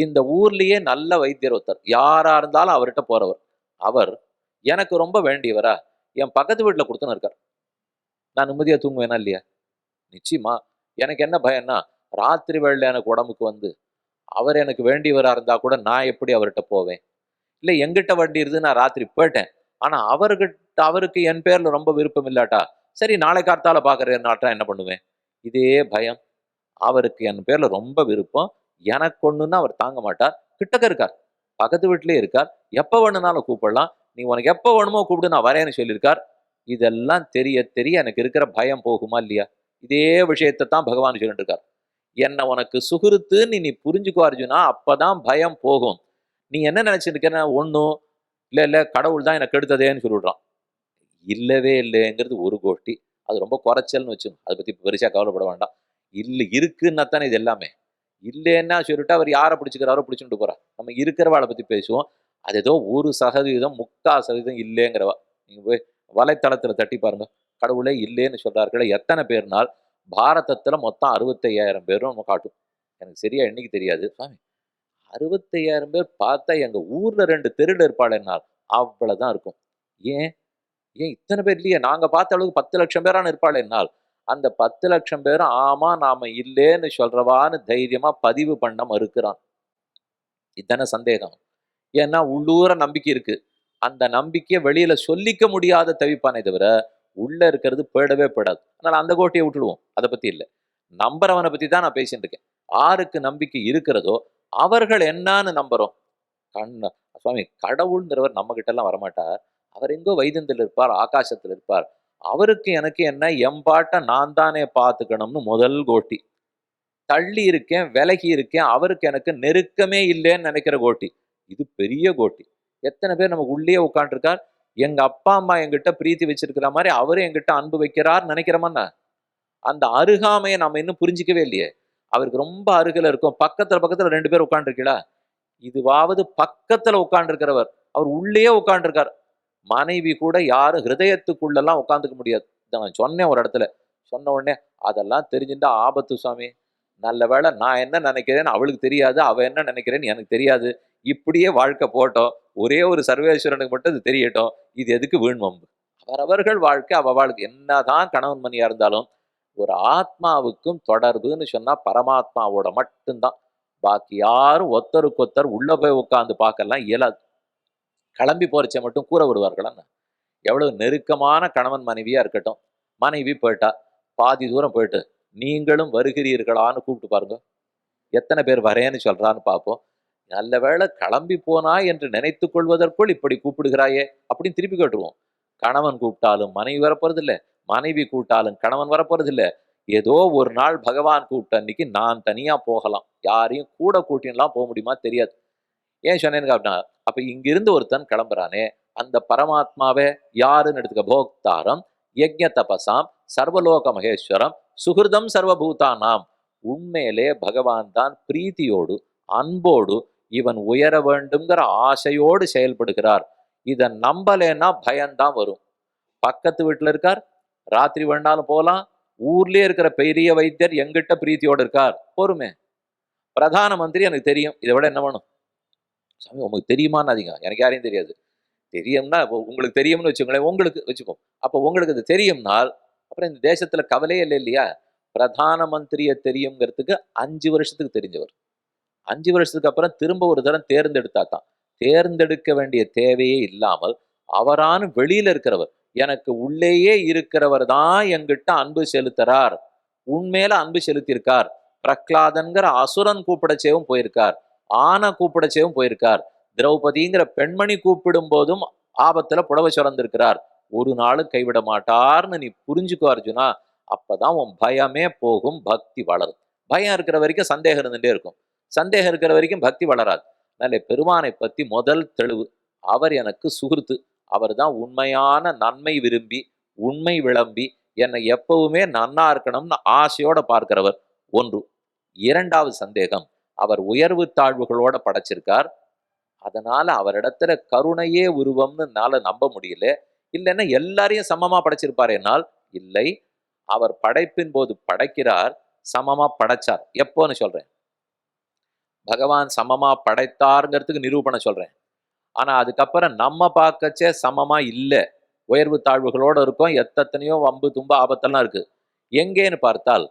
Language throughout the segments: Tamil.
இந்த ஊர்லேயே நல்ல வைத்தியர் ஒருத்தர். யாரா இருந்தாலும் அவர்கிட்ட போறவர். அவர் எனக்கு ரொம்ப வேண்டியவரா? என் பக்கத்து வீட்டில் கொடுத்துன்னு இருக்கார். நான் நிம்மதியா தூங்குவேனா இல்லையா? நிச்சயமா. எனக்கு என்ன பயம்னா ராத்திரி வேளையில் எனக்கு உடம்புக்கு வந்து அவர் எனக்கு வேண்டியவராக இருந்தால் கூட நான் எப்படி அவர்கிட்ட போவேன்? இல்லை எங்கிட்ட வண்டி இருந்து நான் ராத்திரி போயிட்டேன். ஆனால் அவர்கிட்ட அவருக்கு என் பேரில் ரொம்ப விருப்பம் இல்லாட்டா சரி நாளை கார்த்தால பாக்குறேன்னாட்டா என்ன பண்ணுவேன்? இதே பயம். அவருக்கு என் பேரில் ரொம்ப விருப்பம். எனக்கு ஒண்ணுன்னா அவர் தாங்க மாட்டார். கிட்டக்க இருக்கார். பக்கத்து வீட்டிலே இருக்கார். எப்போ வேணுனாலும் கூப்பிடலாம். நீ உனக்கு எப்போ வேணுமோ கூப்பிடு நான் வரேன்னு சொல்லியிருக்கார். இதெல்லாம் தெரிய தெரிய எனக்கு இருக்கிற பயம் போகுமா இல்லையா? இதே விஷயத்தை தான் பகவான் சொல்லிட்டு இருக்கார் உனக்கு சுகுருத்துன்னு நீ புரிஞ்சுக்கோ அர்ஜுனா அப்பதான் பயம் போகும். நீ என்ன நினச்சிருக்கேன்னா ஒன்றும் இல்லை இல்லை கடவுள் தான் எனக்கு எடுத்ததேன்னு சொல்லிவிடுறான். இல்லவே இல்லைங்கிறது ஒரு கோஷ்டி. அது ரொம்ப குறைச்சல்னு வச்சு அதை பற்றி பெருசாக கவலைப்பட வேண்டாம். இல்லை இருக்குன்னா தானே இது எல்லாமே. இல்லைன்னா சொல்லிட்டு அவர் யாரை பிடிச்சிக்கிறாரோ பிடிச்சிட்டு போகிறார் நம்ம இருக்கிறவாளை பற்றி பேசுவோம். அது ஏதோ ஒரு சதவீதம் முக்கா சதவீதம் இல்லைங்கிறவா. நீங்கள் போய் வலைத்தளத்தில் தட்டி பாருங்க. கடவுளே இல்லைன்னு சொல்கிறார்களே எத்தனை பேர்னால் பாரதத்தில் மொத்தம் அறுபத்தையாயிரம் பேரும் நம்ம காட்டும். எனக்கு சரியா என்னைக்கு தெரியாது. சுவாமி அறுபத்தையாயிரம் பேர் பார்த்தா எங்கள் ஊரில் ரெண்டு தெருல இருப்பாள் அவ்வளோ தான் இருக்கும். ஏன்? ஏன் இத்தனை பேர் இல்லையே? நாங்கள் பார்த்த அளவுக்கு பத்து லட்சம் பேரான இருப்பாள் என்னால். அந்த பத்து லட்சம் பேரும் ஆமா நாம இல்லேன்னு சொல்றவான்னு தைரியமா பதிவு பண்ண மறுக்கிறான். இதான சந்தேகம். ஏன்னா உள்ளூர நம்பிக்கை இருக்கு. அந்த நம்பிக்கையை வெளியில சொல்லிக்க முடியாத தவிப்பானே தவிர உள்ள இருக்கிறது போயிடவே போயிடாது. அதனால அந்த கோட்டையை விட்டுடுவோம். அதை பத்தி இல்லை. நம்புறவனை பத்தி தான் நான் பேசிட்டு இருக்கேன். ஆருக்கு நம்பிக்கை இருக்கிறதோ அவர்கள் என்னன்னு நம்புறோம். கண்ண சுவாமி கடவுள்ங்கிறவர் நம்ம கிட்ட எல்லாம் வரமாட்டார். அவர் எங்கோ வைதந்தில் இருப்பார் ஆகாசத்தில் இருப்பார். அவருக்கு எனக்கு என்ன எம்பாட்டை நான் தானே பார்த்துக்கணும்னு முதல் கோட்டி. தள்ளி இருக்கேன் விலகி இருக்கேன் அவருக்கு எனக்கு நெருக்கமே இல்லைன்னு நினைக்கிற கோட்டி. இது பெரிய கோட்டி. எத்தனை பேர் நமக்கு உள்ளே உட்காந்துருக்கார் எங்க அப்பா அம்மா எங்கிட்ட பிரீத்தி வச்சிருக்கிற மாதிரி அவரும் எங்கிட்ட அன்பு வைக்கிறார் நினைக்கிறோமன்னா அந்த அருகாமையை நம்ம இன்னும் புரிஞ்சிக்கவே இல்லையே. அவருக்கு ரொம்ப அருகில் இருக்கும். பக்கத்துல பக்கத்துல ரெண்டு பேர் உட்காண்டிருக்கீங்களா இதுவாவது பக்கத்துல உட்காண்டிருக்கிறவர் அவர் உள்ளே உட்காந்துருக்கார் மனைவி கூட யாரும் ஹிருதயத்துக்குள்ளெல்லாம் உட்காந்துக்க முடியாது. நான் சொன்னேன் ஒரு இடத்துல. சொன்ன உடனே அதெல்லாம் தெரிஞ்சுட்டா ஆபத்து சுவாமி நல்ல வேளை நான் என்ன நினைக்கிறேன்னு அவளுக்கு தெரியாது அவள் என்ன நினைக்கிறேன்னு எனக்கு தெரியாது. இப்படியே வாழ்க்கை போட்டோம். ஒரே ஒரு சர்வேஸ்வரனுக்கு மட்டும் இது தெரியட்டும். இது எதுக்கு வீண் வம்பு? அவரவர்கள் வாழ்க்கை அவள் வாழ்க்கை. என்னதான் கணவன் மணியாக இருந்தாலும் ஒரு ஆத்மாவுக்கும் தொடர்புன்னு சொன்னால் பரமாத்மாவோட மட்டும்தான். பாக்கி யாரும் ஒத்தருக்கொத்தர் உள்ள போய் உட்காந்து பார்க்கலாம் இயலாது. கிளம்பி போறச்ச மட்டும் கூற விடுவார்களா எவ்வளவு நெருக்கமான கணவன் மனைவியா இருக்கட்டும். மனைவி போயிட்டா பாதி தூரம் போயிட்டு நீங்களும் வருகிறீர்களான்னு கூப்பிட்டு பாருங்க. எத்தனை பேர் வரேன்னு சொல்றான்னு பார்ப்போம் நல்ல வேளை கிளம்பி போனா என்று நினைத்து கொள்வதற்குள் இப்படி கூப்பிடுகிறாயே அப்படின்னு திருப்பி கேட்டுருவோம். கணவன் கூப்பிட்டாலும் மனைவி வரப்போறது மனைவி கூப்பிட்டாலும் கணவன் வரப்போறது ஏதோ ஒரு நாள் பகவான் கூப்பிட்ட அன்னைக்கு நான் தனியா போகலாம். யாரையும் கூட கூட்டின்லாம் போக முடியுமா தெரியாது. ஏன் சொன்னேன்னு அப்படின்னா அப்ப இங்கிருந்து ஒருத்தன் கிளம்புறானே அந்த பரமாத்மாவே யாருன்னு எடுத்துக்க போக்தாரம் யஜ்ய தபசாம் சர்வலோக மகேஸ்வரம் சுகிருதம் சர்வபூதானாம். உண்மையிலே பகவான் தான் பிரீத்தியோடு அன்போடு இவன் உயர வேண்டும்ங்கிற ஆசையோடு செயல்படுகிறார். இதை நம்பலேன்னா பயம்தான் வரும். பக்கத்து வீட்டுல இருக்கார் ராத்திரி வேணாலும் போகலாம் ஊர்லயே இருக்கிற பெரிய வைத்தியர் எங்கிட்ட பிரீத்தியோடு இருக்கார் பொறுமே. பிரதான மந்திரி எனக்கு தெரியும் இதை விட என்ன வேணும்? சாமி உங்களுக்கு தெரியுமான்னு அதிகம் எனக்கு யாரையும் தெரியாது. தெரியும்னா இப்போ உங்களுக்கு தெரியும்னு வச்சுக்கோங்களேன் உங்களுக்கு வச்சுப்போம். அப்போ உங்களுக்கு அது தெரியும்னால் அப்புறம் இந்த தேசத்தில் கவலையே இல்லை இல்லையா? பிரதான மந்திரியை தெரியுங்கிறதுக்கு அஞ்சு வருஷத்துக்கு தெரிஞ்சவர். அஞ்சு வருஷத்துக்கு அப்புறம் திரும்ப ஒரு தரம் தேர்ந்தெடுத்தா தான். தேர்ந்தெடுக்க வேண்டிய தேவையே இல்லாமல் அவரான வெளியில இருக்கிறவர் எனக்கு உள்ளேயே இருக்கிறவர் தான் என்கிட்ட அன்பு செலுத்துறார். உண்மையில அன்பு செலுத்தியிருக்கார். பிரக்லாதன்கிற அசுரன் கூப்பிட சேவும் போயிருக்கார். ஆனை கூப்பிடச்சேவும் போயிருக்கார். திரௌபதிங்கிற பெண்மணி கூப்பிடும் போதும் ஆபத்துல புடவை சுரந்திருக்கிறார். ஒரு நாளும் கைவிட மாட்டார்னு நீ புரிஞ்சுக்கோ அர்ஜுனா. அப்பதான் உன் பயமே போகும் பக்தி வளரும். பயம் இருக்கிற வரைக்கும் சந்தேகம் இருந்துட்டே இருக்கும். சந்தேகம் இருக்கிற வரைக்கும் பக்தி வளராது. நல்ல பெருமானை பத்தி முதல் தெளிவு. அவர் எனக்கு சுகிருத்து. அவர் தான் உண்மையான நன்மை விரும்பி உண்மை விளம்பி என்னை எப்பவுமே நன்னா இருக்கணும்னு ஆசையோட பார்க்கிறவர். ஒன்று. இரண்டாவது சந்தேகம். அவர் உயர்வு தாழ்வுகளோட படைச்சிருக்கார். அதனால அவரிடத்துல கருணையே உருவம்னு என்னால நம்ப முடியல. இல்லைன்னா எல்லாரையும் சமமா படைச்சிருப்பார் என்னால்? இல்லை. அவர் படைப்பின் போது படைக்கிறார் சமமா படைச்சார். எப்போன்னு சொல்றேன். பகவான் சமமா படைத்தாருங்கிறதுக்கு நிரூபணம் சொல்றேன். ஆனா அதுக்கப்புறம் நம்ம பார்க்கச்சே சமமா இல்லை. உயர்வு தாழ்வுகளோட இருக்கும். எத்தனையோ வம்பு தும்பு ஆபத்தெல்லாம் இருக்கு. எங்கேன்னு பார்த்தால்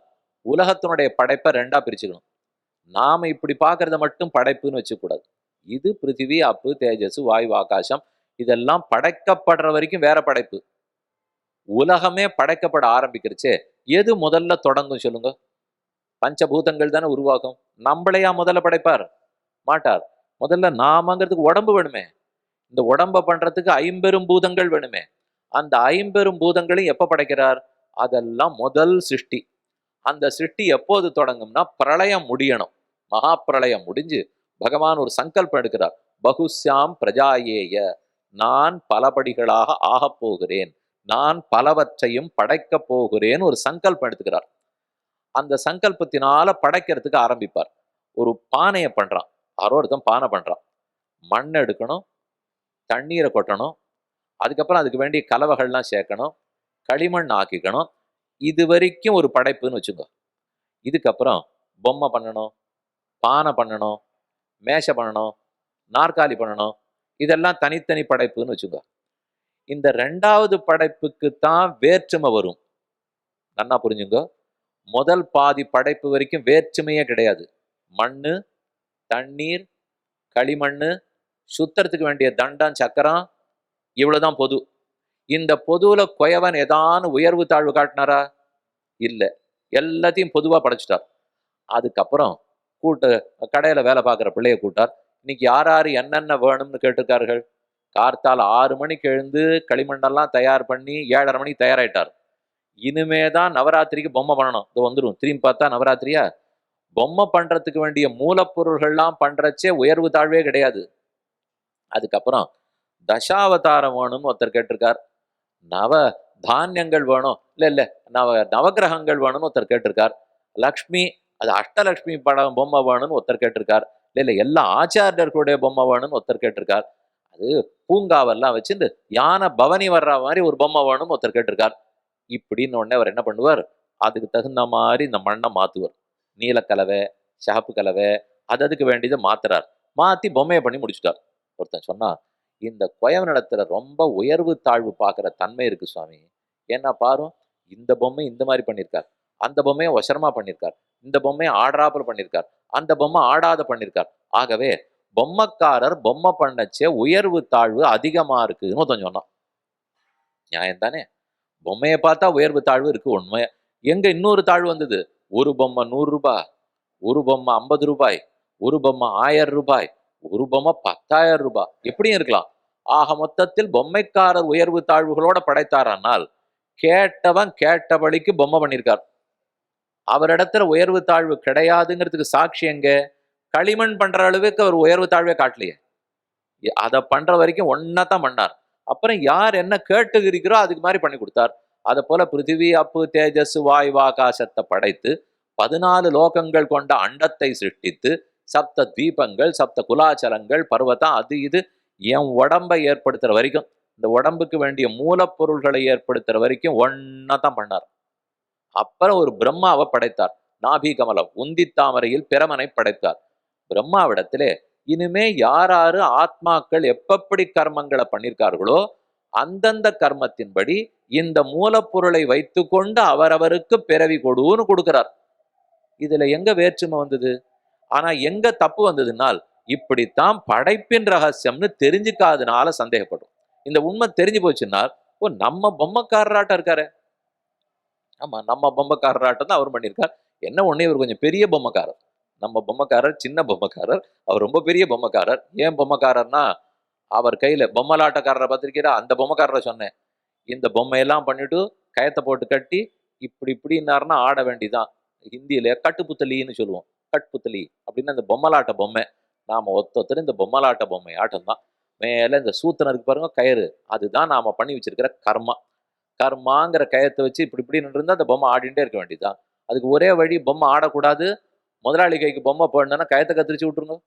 உலகத்தினுடைய படைப்பை ரெண்டா பிரிச்சுக்கணும். நாம இப்படி பார்க்கறத மட்டும் படைப்புன்னு வச்சுக்கூடாது. இது பிருத்திவி அப்பு தேஜஸ் வாயு ஆகாசம் இதெல்லாம் படைக்கப்படுற வரைக்கும் வேற படைப்பு. உலகமே படைக்கப்பட ஆரம்பிக்கிறச்சே எது முதல்ல தொடங்கும் சொல்லுங்க? பஞ்சபூதங்கள் தானே உருவாகும். நம்மளையா முதல்ல படைப்பார்? மாட்டார். முதல்ல நாமங்கிறதுக்கு உடம்பு வேணுமே. இந்த உடம்ப பண்றதுக்கு ஐம்பெரும் பூதங்கள் வேணுமே. அந்த ஐம்பெரும் பூதங்களையும் எப்ப படைக்கிறார்? அதெல்லாம் முதல் சிருஷ்டி. அந்த சிட்டி எப்போது தொடங்கும்னா பிரளயம் முடியணும். மகா பிரளயம் முடிஞ்சு பகவான் ஒரு சங்கல்பம் எடுக்கிறார். பகுஸ்யாம் பிரஜாயேய. நான் பலபடிகளாக ஆகப் போகிறேன். நான் பலவற்றையும் படைக்கப் போகிறேன் ஒரு சங்கல்பம் எடுத்துக்கிறார். அந்த சங்கல்பத்தினால படைக்கிறதுக்கு ஆரம்பிப்பார். ஒரு பானையை பண்றான். யாரோ ஒருத்தன் பானை பண்றான். மண் எடுக்கணும் தண்ணீரை கொட்டணும் அதுக்கப்புறம் அதுக்கு வேண்டிய கலவைகள்லாம் சேர்க்கணும் களிமண் ஆக்கிக்கணும் இது வரைக்கும் ஒரு படைப்புன்னு வச்சுக்கோ. இதுக்கப்புறம் பொம்மை பண்ணணும் பானை பண்ணணும் மேஷை பண்ணணும் நாற்காலி பண்ணணும் இதெல்லாம் தனித்தனி படைப்புன்னு வச்சுக்கோ. இந்த ரெண்டாவது படைப்புக்கு தான் வேற்றுமை வரும். நன்னா புரிஞ்சுங்க. முதல் பாதி படைப்பு வரைக்கும் வேற்றுமையே கிடையாது. மண் தண்ணீர் களிமண் சுத்தறதுக்கு வேண்டிய தண்டம் சக்கரம் இவ்வளோதான் பொது. இந்த பொதுவில் குயவன் ஏதான உயர்வு தாழ்வு காட்டினாரா? இல்லை. எல்லாத்தையும் பொதுவாக படைச்சிட்டார். அதுக்கப்புறம் கூட்ட கடையில் வேலை பார்க்குற பிள்ளைய கூட்டார் இன்னைக்கு யார் யார் என்னென்ன வேணும்னு கேட்டிருக்கார்கள்? கார்த்தால் ஆறு மணிக்கு எழுந்து களிமண்ணெல்லாம் தயார் பண்ணி ஏழரை மணிக்கு தயாராயிட்டார். இனிமே தான் நவராத்திரிக்கு பொம்மை பண்ணணும். இது வந்துடும் திரும்பி பார்த்தா நவராத்திரியா? பொம்மை பண்ணுறதுக்கு வேண்டிய மூலப்பொருள்கள்லாம் பண்ணுறச்சே உயர்வு தாழ்வே கிடையாது. அதுக்கப்புறம் தசாவதாரம் வேணும்னு ஒருத்தர் கேட்டிருக்கார். நவ தானியங்கள் வேணும். இல்லை இல்லை நவ நவகிரகங்கள் வேணும்னு ஒருத்தர் கேட்டிருக்கார். லக்ஷ்மி அது அஷ்டலக்ஷ்மி படம் பொம்மை வேணும்னு ஒருத்தர் கேட்டிருக்கார். இல்லை இல்லை எல்லா ஆச்சாரியர்களுடைய பொம்மை வேணும்னு ஒருத்தர் கேட்டிருக்கார். அது பூங்காவெல்லாம் வச்சுட்டு யானை பவனி வர்ற மாதிரி ஒரு பொம்மை வேணும்னு ஒருத்தர் கேட்டிருக்கார். இப்படின்னு உடனே அவர் என்ன பண்ணுவார்? அதுக்கு தகுந்த மாதிரி இந்த மண்ணை மாற்றுவார் நீலக்கலவை சிகப்பு கலவை அது அதுக்கு வேண்டியதை மாத்துறார். மாற்றி பொம்மையை பண்ணி முடிச்சுட்டார். ஒருத்தன் சொன்னா இந்த குயவனிடத்துல ரொம்ப உயர்வு தாழ்வு பார்க்குற தன்மை இருக்கு சுவாமி. ஏன்னா பாரும் இந்த பொம்மை இந்த மாதிரி பண்ணியிருக்கார் அந்த பொம்மையை ஒசரமாக பண்ணியிருக்கார் இந்த பொம்மையை ஆடுறாப்புல பண்ணியிருக்கார் அந்த பொம்மை ஆடாத பண்ணியிருக்கார் ஆகவே பொம்மைக்காரர் பொம்மை பண்ணச்சே உயர்வு தாழ்வு அதிகமா இருக்குன்னு ஒருத்தன் சொன்னான். நியாயம் தானே பொம்மையை பார்த்தா உயர்வு தாழ்வு இருக்கு உண்மை எங்க இன்னொரு தாழ்வு வந்தது? ஒரு பொம்மை நூறு ரூபாய் ஒரு பொம்மை ஐம்பது ரூபாய் ஒரு பொம்மை ஆயிரம் ரூபாய் ஒரு பொம்மை பத்தாயிரம் ரூபாய். எப்படியும் இருக்கலாம். ஆக மொத்தத்தில் பொம்மைக்காரர் உயர்வு தாழ்வுகளோட படைத்தாரானால் கேட்டவன் கேட்டபடிக்கு பொம்மை பண்ணியிருக்கார் அவரிடத்துல உயர்வு தாழ்வு கிடையாதுங்கிறதுக்கு சாட்சி எங்க? களிமண் பண்ற அளவுக்கு அவர் உயர்வு தாழ்வே காட்டலையே. அதை பண்ற வரைக்கும் ஒன்னதான் பண்ணார். அப்புறம் யார் என்ன கேட்டுக்கிறீங்களோ அதுக்கு மாதிரி பண்ணி கொடுத்தார். அதை போல பிருத்திவி அப்பு தேஜஸ் வாயு ஆகாசத்தை படைத்து பதினாலு லோகங்கள் கொண்ட அண்டத்தை சிருஷ்டித்து சப்த தீபங்கள் சப்த குலாச்சலங்கள் பருவத்தம் அது இது என் உடம்பை ஏற்படுத்துகிற வரைக்கும் இந்த உடம்புக்கு வேண்டிய மூலப்பொருள்களை ஏற்படுத்துகிற வரைக்கும் ஒன்றா தான் பண்ணார். அப்புறம் ஒரு பிரம்மாவை படைத்தார் நாபி கமலம் உந்தி தாமரையில் பிரமனை படைத்தார். பிரம்மாவிடத்திலே இனிமே யாராரு ஆத்மாக்கள் எப்பப்படி கர்மங்களை பண்ணியிருக்கார்களோ அந்தந்த கர்மத்தின்படி இந்த மூலப்பொருளை வைத்துக்கொண்டு அவரவருக்கு பிறவி கொடுன்னு கொடுக்கிறார். இதுல எங்க வேற்றுமை வந்தது? ஆனா எங்க தப்பு வந்ததுனால் இப்படித்தான் படைப்பின் ரகசியம்னு தெரிஞ்சுக்காதனால சந்தேகப்படும் இந்த உண்மை தெரிஞ்சு போச்சுன்னா ஓ நம்ம பொம்மைக்காரராட்டம் இருக்காரு. ஆமா நம்ம பொம்மைக்காரராட்டம் தான் அவர் பண்ணியிருக்கார். என்ன ஒண்ணு இவர் கொஞ்சம் பெரிய பொம்மைக்காரர். நம்ம பொம்மைக்காரர் சின்ன பொம்மைக்காரர். அவர் ரொம்ப பெரிய பொம்மைக்காரர். ஏன் பொம்மைக்காரர்னா அவர் கையில பொம்மலாட்டக்காரரை பார்த்துருக்கீரா? அந்த பொம்மைக்காரரை சொன்னேன். இந்த பொம்மையெல்லாம் பண்ணிட்டு கயத்தை போட்டு கட்டி இப்படி இப்படின்னாருன்னா ஆட வேண்டிதான். ஹிந்தியில கட்டுப்புத்தலின்னு சொல்லுவோம். கட்புத்தலி அப்படின்னு அந்த பொம்மலாட்ட பொம்மை. நாம் ஒத்தொத்தர் இந்த பொம்மலாட்ட பொம்மை ஆட்டம் தான் இந்த சூத்தனருக்கு இருக்கு பாருங்க கயிறு. அதுதான் நாம் பண்ணி வச்சிருக்கிற கர்மா. கர்மாங்கிற கயத்தை வச்சு இப்படி இப்படி இருந்தா அந்த பொம்மை ஆடிட்டே இருக்க வேண்டியதுதான். அதுக்கு ஒரே வழி பொம்மை ஆடக்கூடாது. முதலாளி கைக்கு பொம்மை போடணும்னா கயத்தை கத்திரிச்சு விட்டுருங்க.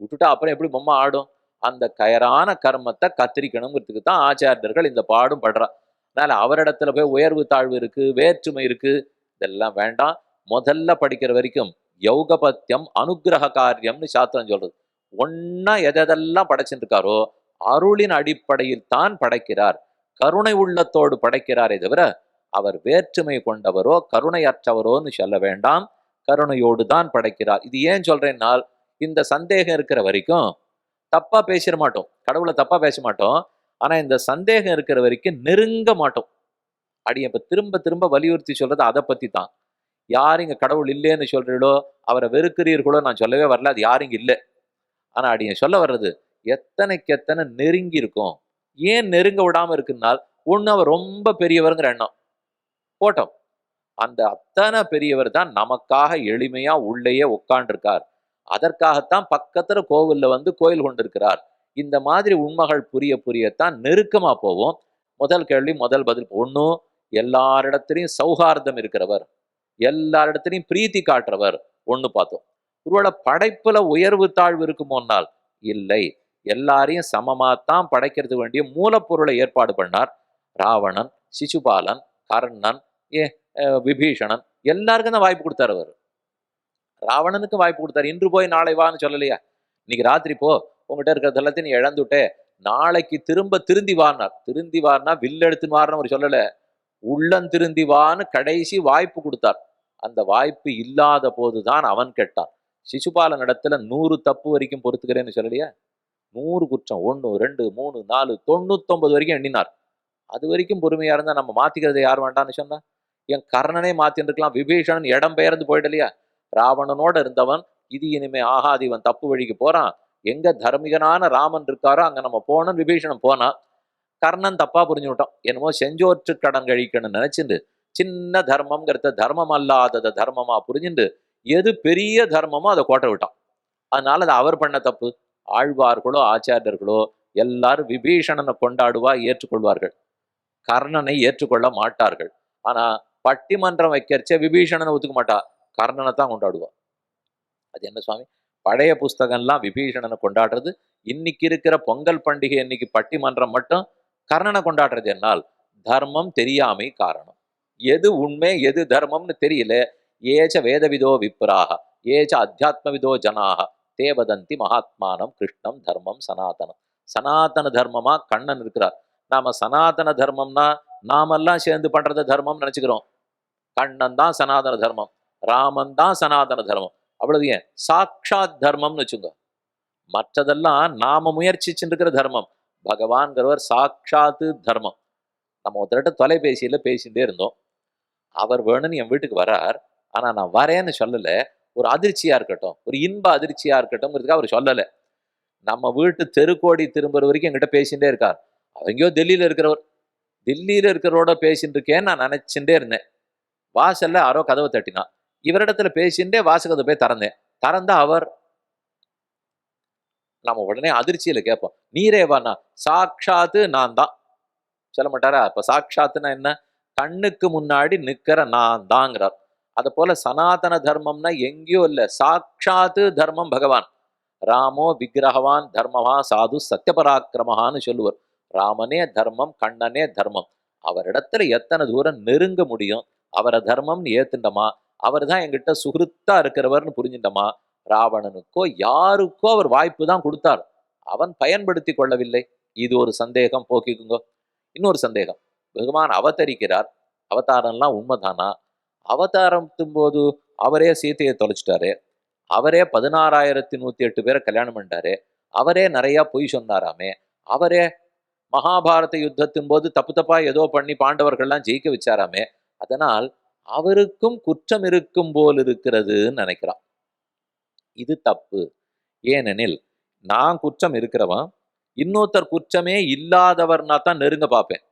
விட்டுட்டா அப்புறம் எப்படி பொம்மை ஆடும்? அந்த கயரான கர்மத்தை கத்திரிக்கணுங்கிறதுக்கு தான் ஆச்சாரியர்கள் இந்த பாடும் படுறா. அதனால அவரிடத்துல போய் உயர்வு தாழ்வு இருக்கு வேற்றுமை இருக்கு. இதெல்லாம் வேண்டாம். முதல்ல படிக்கிற வரைக்கும் யௌகபத்தியம் அனுகிரக காரியம்னு சாஸ்திரம் சொல்றது. ஒன்னா எதெல்லாம் படைச்சிட்டு இருக்காரோ அருளின் அடிப்படையில் தான் படைக்கிறார். கருணை உள்ளத்தோடு படைக்கிறாரே தவிர அவர் வேற்றுமை கொண்டவரோ கருணையற்றவரோன்னு சொல்ல வேண்டாம். கருணையோடு தான் படைக்கிறார். இது ஏன் சொல்றேன்னால் இந்த சந்தேகம் இருக்கிற வரைக்கும் தப்பா பேசிட மாட்டோம். கடவுளை தப்பா பேச மாட்டோம். ஆனா இந்த சந்தேகம் இருக்கிற வரைக்கும் நெருங்க மாட்டோம். அடி இப்ப திரும்ப திரும்ப வலியுறுத்தி சொல்றது அதை பத்தி தான் யார் இங்கே கடவுள் இல்லைன்னு சொல்கிறீர்களோ அவரை வெறுக்கிறீர்களோ நான் சொல்லவே வரல அது யாரும் இல்லை? ஆனால் அடியன் சொல்ல வர்றது எத்தனைக்கு எத்தனை நெருங்கி இருக்கும். ஏன் நெருங்க விடாமல் இருக்குன்னால் ஒன்று அவர் ரொம்ப பெரியவருங்கிற எண்ணம். போட்டோம். அந்த அத்தனை பெரியவர் தான் நமக்காக எளிமையா உள்ளேயே உட்காண்டிருக்கார் அதற்காகத்தான் பக்கத்துல கோவில்ல வந்து கோயில் கொண்டிருக்கிறார். இந்த மாதிரி உண்மைகள் புரிய புரியத்தான் நெருக்கமா போவோம். முதல் கேள்வி முதல் பதில் ஒன்றும் எல்லாரிடத்திலையும் சௌஹார்தம் இருக்கிறவர். எல்லாரிடத்திலையும் பிரீத்தி காட்டுறவர். ஒண்ணு பார்த்தோம். ஒருவேளை படைப்புல உயர்வு தாழ்வு இருக்குமோனால் இல்லை. எல்லாரையும் சமமாத்தான் படைக்கிறது வேண்டிய மூலப்பொருளை ஏற்பாடு பண்ணார். ராவணன் சிசுபாலன் கர்ணன் ஏ விபீஷணன் எல்லாருக்கும் தான் வாய்ப்பு கொடுத்தாரு அவர். ராவணனுக்கு வாய்ப்பு கொடுத்தாரு. இன்று போய் நாளை வான்னு சொல்லலையா? இன்னைக்கு ராத்திரி போ. உங்ககிட்ட இருக்கிறது எல்லாத்தையும் நீ இழந்துட்டே நாளைக்கு திரும்ப திருந்தி வான்னார் திருந்தி வார்னா வில்லெடுத்துன்னு எடுத்துன்னு வாருன்னு அவர் சொல்லலை. உள்ளம் திருந்தி வான்னு கடைசி வாய்ப்பு கொடுத்தார். அந்த வாய்ப்பு இல்லாத போதுதான் அவன் கெட்டான். சிசுபாலன் இடத்துல நூறு தப்பு வரைக்கும் பொறுத்துக்கிறேன்னு சொல்லலையா? நூறு குற்றம் ஒன்று ரெண்டு மூணு நாலு தொண்ணூத்தொம்பது வரைக்கும் எண்ணினார். அது வரைக்கும் பொறுமையாக இருந்தால் நம்ம மாற்றிக்கிறதை யார் வேண்டான்னு சொன்னா? என் கர்ணனே மாற்றிருக்கலாம் இருக்கலாம் விபீஷணன் இடம் பெயர்ந்து போயிடலையா ராவணனோட இருந்தவன் இது இனிமே ஆகாது இவன் தப்பு வழிக்கு போகிறான் எங்கே தர்மிகனான ராமன் இருக்காரோ அங்கே நம்ம போனோம் விபீஷணன் போனான். கர்ணன் தப்பாக புரிஞ்சு விட்டான். என்னமோ செஞ்சோற்று கடன் கழிக்கணும்னு நினச்சிட்டு சின்ன தர்மம்ங்கிறத தர்மம் அல்லாதத தர்மமா புரிஞ்சுண்டு எது பெரிய தர்மமோ அதை கோட்டை விட்டான். அதனால அது அவர் பண்ண தப்பு. ஆழ்வார்களோ ஆச்சாரியர்களோ எல்லாரும் விபீஷணனை கொண்டாடுவா ஏற்றுக்கொள்வார்கள். கர்ணனை ஏற்றுக்கொள்ள மாட்டார்கள். ஆனா பட்டிமன்றம் வைக்கிறச்ச விபீஷணனை ஒத்துக்க மாட்டா. கர்ணனை தான் கொண்டாடுவா. அது என்ன சுவாமி? பழைய புஸ்தகம்லாம் விபீஷணனை கொண்டாடுறது. இன்னைக்கு இருக்கிற பொங்கல் பண்டிகை இன்னைக்கு பட்டிமன்றம் மட்டும் கர்ணனை கொண்டாடுறது என்னால் தர்மம் தெரியாமை காரணம். எது உண்மை எது தர்மம்னு தெரியல. ஏச்ச வேதவிதோ விப்ராக ஏச்ச அத்தியாத்மவிதோ ஜனாக. தேவதந்தி மகாத்மானம் கிருஷ்ணம் தர்மம் சனாதனம். சனாதன தர்மமா? கண்ணன் இருக்கிறார். நாம சனாதன தர்மம்னா நாமெல்லாம் சேர்ந்து பண்றது தர்மம்னு நினைச்சுக்கிறோம். கண்ணன் தான் சனாதன தர்மம். ராமன் தான் சனாதன தர்மம். அவ்வளவு ஏன்? சாட்சாத் தர்மம்னு வச்சுங்க மற்றதெல்லாம் நாம முயற்சிச்சுருக்கிற தர்மம். பகவான்கிறவர் சாட்சாத்து தர்மம். நம்ம ஒருத்தர்கிட்ட தொலைபேசியில பேசிகிட்டே இருந்தோம். அவர் வேணும்னு என் வீட்டுக்கு வரார். ஆனா நான் வரேன்னு சொல்லல. ஒரு அதிர்ச்சியா இருக்கட்டும் ஒரு இன்ப அதிர்ச்சியா இருக்கட்டும்ங்கிறதுக்காக அவர் சொல்லலை. நம்ம வீட்டு தெருக்கோடி திரும்புற வரைக்கும் என்கிட்ட பேசிட்டே இருக்கார். அவங்கயோ டெல்லியில இருக்கிறவர். டெல்லியில் இருக்கிறவரோட பேசிட்டு இருக்கேன்னு நான் நினச்சிட்டே இருந்தேன். வாசல்ல யாரோ கதவை தட்டினா இவரிடத்துல பேசிண்டே வாசகத்தை போய் திறந்தேன். திறந்தா அவர் நம்ம உடனே அதிர்ச்சியில கேட்போம். நீரேவாண்ணா சாட்சாத்து நான் தான். சொல்ல மாட்டாரா? இப்போ சாட்சாத்துனா என்ன? கண்ணுக்கு முன்னாடி நிக்கிற நான் தாங்கிறார் அது போல சனாதன தர்மம்னா எங்கேயோ இல்ல. சாட்சாத்து தர்மம் பகவான். ராமோ விக்கிரகவான் தர்மவா சாது சத்தியபராக்கிரமஹான்னு சொல்லுவார். ராமனே தர்மம் கண்ணனே தர்மம். அவரிடத்துல எத்தனை தூரம் நெருங்க முடியும்? அவரை தர்மம்னு ஏத்துண்டமா? அவர் தான் எங்கிட்ட சுகிருத்தா இருக்கிறவர்னு புரிஞ்சுட்டோமா ராவணனுக்கோ யாருக்கோ அவர் வாய்ப்பு தான் கொடுத்தார். அவன் பயன்படுத்தி கொள்ளவில்லை. இது ஒரு சந்தேகம். போக்கிக்குங்கோ. இன்னொரு சந்தேகம். பகவான் அவதரிக்கிறார். அவதாரம்லாம் உண்மைதானா? அவதாரத்தும் போது அவரே சீத்தையை தொலைச்சிட்டாரு. அவரே பதினாறாயிரத்தி நூத்தி எட்டு பேரை கல்யாணம் பண்ணிட்டாரு. அவரே நிறையா பொய் சொன்னாராமே. அவரே மகாபாரத யுத்தத்தின் போது தப்பு தப்பா ஏதோ பண்ணி பாண்டவர்கள்லாம் ஜெயிக்க வச்சாராமே. அதனால் அவருக்கும் குற்றம் இருக்கும் போல் இருக்கிறதுன்னு நினைக்கிறான். இது தப்பு. ஏனெனில் நான் குற்றம் இருக்கிறவன் இன்னொருத்தர் குற்றமே இல்லாதவர்னா தான் நெருங்க பார்ப்பேன்.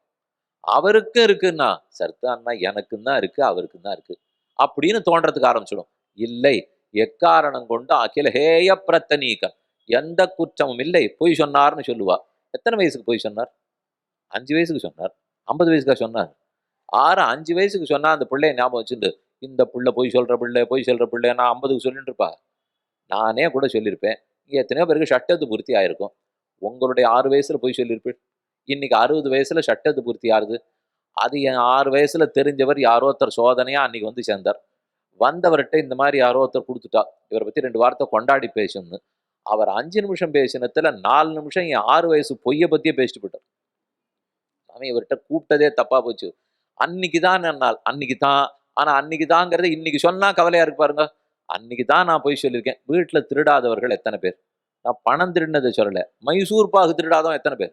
அவருக்கும் இருக்குன்னா சர்தான்னா எனக்கும் தான் இருக்கு அவருக்கும் தான் இருக்கு. அப்படின்னு தோன்றதுக்கு ஆரம்பிச்சிடும். இல்லை எக்காரணம் கொண்டு அகிலஹேய பிரத்தனீகம் எந்த குற்றமும் இல்லை. பொய் சொன்னார்னு சொல்லுவா. எத்தனை வயசுக்கு பொய் சொன்னார்? அஞ்சு வயசுக்கு சொன்னார். ஐம்பது வயசுக்காக சொன்னார்? ஆறு அஞ்சு வயசுக்கு சொன்னால் அந்த பிள்ளைய ஞாபகம் வச்சுட்டு இந்த பிள்ளை பொய் சொல்கிற பிள்ளை பொய் சொல்கிற பிள்ளை நான் ஐம்பதுக்கு சொல்லிட்டு இருப்பா நானே கூட சொல்லியிருப்பேன். எத்தனையோ பேருக்கு ஷட்டத்து பூர்த்தி ஆயிருக்கும். உங்களுடைய ஆறு வயசில் பொய் சொல்லியிருப்பேன் இன்னைக்கு அறுபது வயசுல சட்டத்து பூர்த்தி ஆறுது அது என் ஆறு வயசுல தெரிஞ்சவர் யாரோ ஒருத்தர் சோதனையா அன்னைக்கு வந்து சேர்ந்தார். வந்தவர்கிட்ட இந்த மாதிரி யாரோ ஒருத்தர் கொடுத்துட்டா இவரை பத்தி ரெண்டு வார்த்தை கொண்டாடி பேசணும்னு அவர் அஞ்சு நிமிஷம் பேசினத்துல நாலு நிமிஷம் என் ஆறு வயசு பொய்யை பத்தியே பேசிட்டு போயிட்டார். அவன் இவர்கிட்ட கூப்பிட்டதே தப்பா போச்சு. அன்னைக்கு தான் நாள் அன்னைக்கு தான் ஆனா அன்னைக்கு தாங்கிறத இன்னைக்கு சொன்னா கவலையா இருக்கு பாருங்க. அன்னைக்கு தான் நான் போய் சொல்லியிருக்கேன் வீட்டில் திருடாதவர்கள் எத்தனை பேர்? நான் பணம் திருடினதை சொல்லலை மைசூர் பாகு திருடாதவன் எத்தனை பேர்?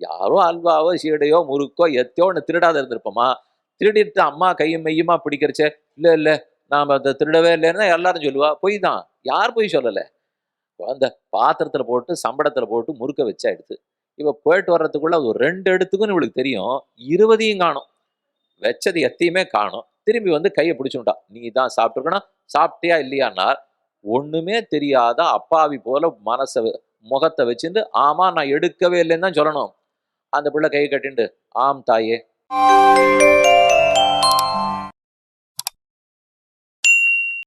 யாரோ அல்வாவோ சீடையோ முறுக்கோ எத்தையோ ஒன்று திருடாத இருந்திருப்போமா? திருடிட்டு அம்மா கையும் மெய்யுமா பிடிக்கிறச்சே? இல்லை இல்லை. நாம் அதை திருடவே இல்லைன்னா எல்லாரும் சொல்லுவா. பொய் தான். யார் பொய் சொல்லலை? அந்த பாத்திரத்துல போட்டு சம்படத்தில் போட்டு முறுக்க வச்சா எடுத்து இவ போயிட்டு வர்றதுக்குள்ள அது ஒரு ரெண்டு எடுத்துக்கும் இவளுக்கு தெரியும். இருபதையும் காணும். வச்சது எத்தையுமே காணும். திரும்பி வந்து கையை பிடிச்சுட்டா. நீ தான் சாப்பிட்டுருக்கணும். சாப்பிட்டியா இல்லையான்னார். ஒண்ணுமே தெரியாத அப்பாவி போல மனசை முகத்தை வச்சுட்டு ஆமா நான் எடுக்கவே இல்லைன்னு தான் சொல்லணும். அந்த பிள்ளை கை கட்டிண்டு ஆம் தாயே.